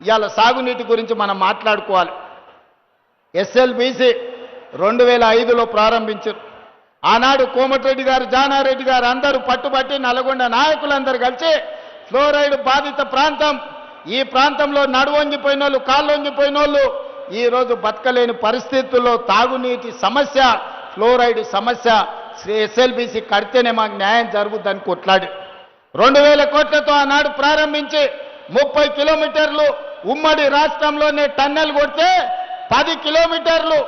ఇవాళ సాగునీటి గురించి మనం మాట్లాడుకోవాలి. ఎస్ఎల్బీసీ రెండు వేల ఐదులో ప్రారంభించారు ఆనాడు కోమటిరెడ్డి గారు జానారెడ్డి గారు అందరూ పట్టుబట్టి నల్గొండ నాయకులందరూ కలిసి ఫ్లోరైడ్ బాధిత ప్రాంతం ఈ ప్రాంతంలో నడువొంగిపోయిన వాళ్ళు కాళ్ళొంగిపోయిన వాళ్ళు ఈరోజు బతకలేని పరిస్థితుల్లో తాగునీటి సమస్య ఫ్లోరైడ్ సమస్య ఎస్ఎల్బీసీ కడితేనే మాకు న్యాయం జరుగుద్దని కొట్లాడి రెండు వేల కోట్లతో ఆనాడు ప్రారంభించి ముప్పై కిలోమీటర్లు ఉమ్మడి రాష్ట్రంలోనే టన్నెల్ కొడితే పది కిలోమీటర్లు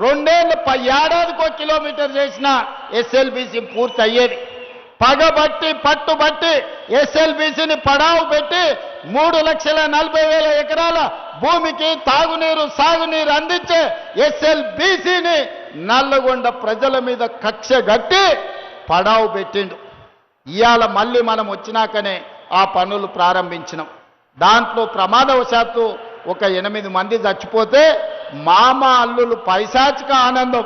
రెండేళ్ళు ప- ఏడాదికో కిలోమీటర్ చేసిన ఎస్ఎల్బిసి పూర్తి అయ్యేది పగబట్టి పట్టుబట్టి ఎస్ఎల్బిసిని పడావు పెట్టి మూడు లక్షల నలభై వేల ఎకరాల భూమికి తాగునీరు సాగునీరు అందించే ఎస్ఎల్బిసిని నల్లగొండ ప్రజల మీద కక్ష గట్టి పడావు పెట్టిండు. ఇవాళ మళ్ళీ మనం వచ్చినాకనే ఆ పనులు ప్రారంభించినాం. దాంట్లో ప్రమాదవశాత్తు ఒక ఎనిమిది మంది చచ్చిపోతే మామ అల్లులు పైశాచిక ఆనందం.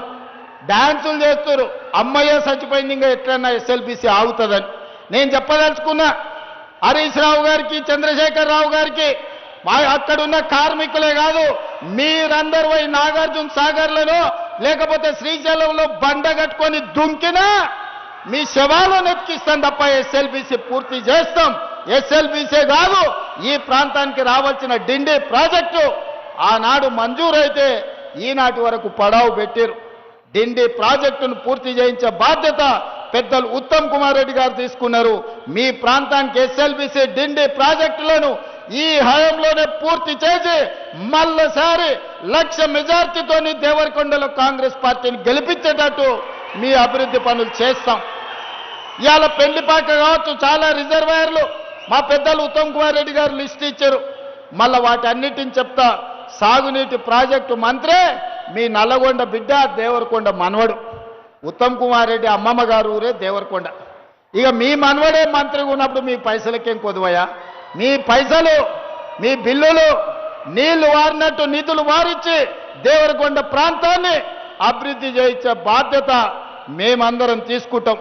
డ్యాన్సులు చేస్తారు అమ్మయ్య చచ్చిపోయింది ఇంకా ఎట్లన్నా ఎస్ఎల్పిసి ఆగుతుందని. నేను చెప్పదలుచుకున్నా హరీష్ రావు గారికి చంద్రశేఖర్ రావు గారికి మా అక్కడున్న కార్మికులే కాదు మీరందరూ పోయి నాగార్జున సాగర్లలో లేకపోతే శ్రీశైలంలో బండ కట్టుకొని దుంకినా మీ శవాలను ఎత్తిస్తాం తప్ప ఎస్ఎల్బిసి పూర్తి చేస్తాం. ఎస్ఎల్బిసే కాదు ఈ ప్రాంతానికి రావాల్సిన డిండి ప్రాజెక్టు ఆనాడు మంజూరైతే ఈనాటి వరకు పడావు పెట్టారు. డిండి ప్రాజెక్టును పూర్తి చేయించే బాధ్యత పెద్దలు ఉత్తమ్ కుమార్ రెడ్డి గారు తీసుకున్నారు. మీ ప్రాంతానికి ఎస్ఎల్బిసి డిండి ప్రాజెక్టులను ఈ హయంలోనే పూర్తి చేసి మళ్ళసారి లక్ష మెజార్టీతోని దేవరకొండలో కాంగ్రెస్ పార్టీని గెలిపించేటట్టు మీ అభివృద్ధి పనులు చేస్తాం. ఇవాళ పెళ్ళిపాక కావచ్చు చాలా రిజర్వాయర్లు మా పెద్దలు ఉత్తమ్ కుమార్ రెడ్డి గారు లిస్ట్ ఇచ్చారు. మళ్ళా వాటన్నిటిని చెప్తా. సాగునీటి ప్రాజెక్టు మంత్రే మీ నల్లగొండ బిడ్డ దేవరకొండ మనవడు. ఉత్తమ్ కుమార్ రెడ్డి అమ్మమ్మ గారు ఊరే దేవరకొండ. ఇక మీ మనవడే మంత్రిగా ఉన్నప్పుడు మీ పైసలకేం కొదువయా మీ పైసలు మీ బిల్లులు నీళ్ళు వారినట్టు నిధులు వారిచ్చి దేవరకొండ ప్రాంతాన్ని అభివృద్ధి చేయించే బాధ్యత మేమందరం తీసుకుంటాం.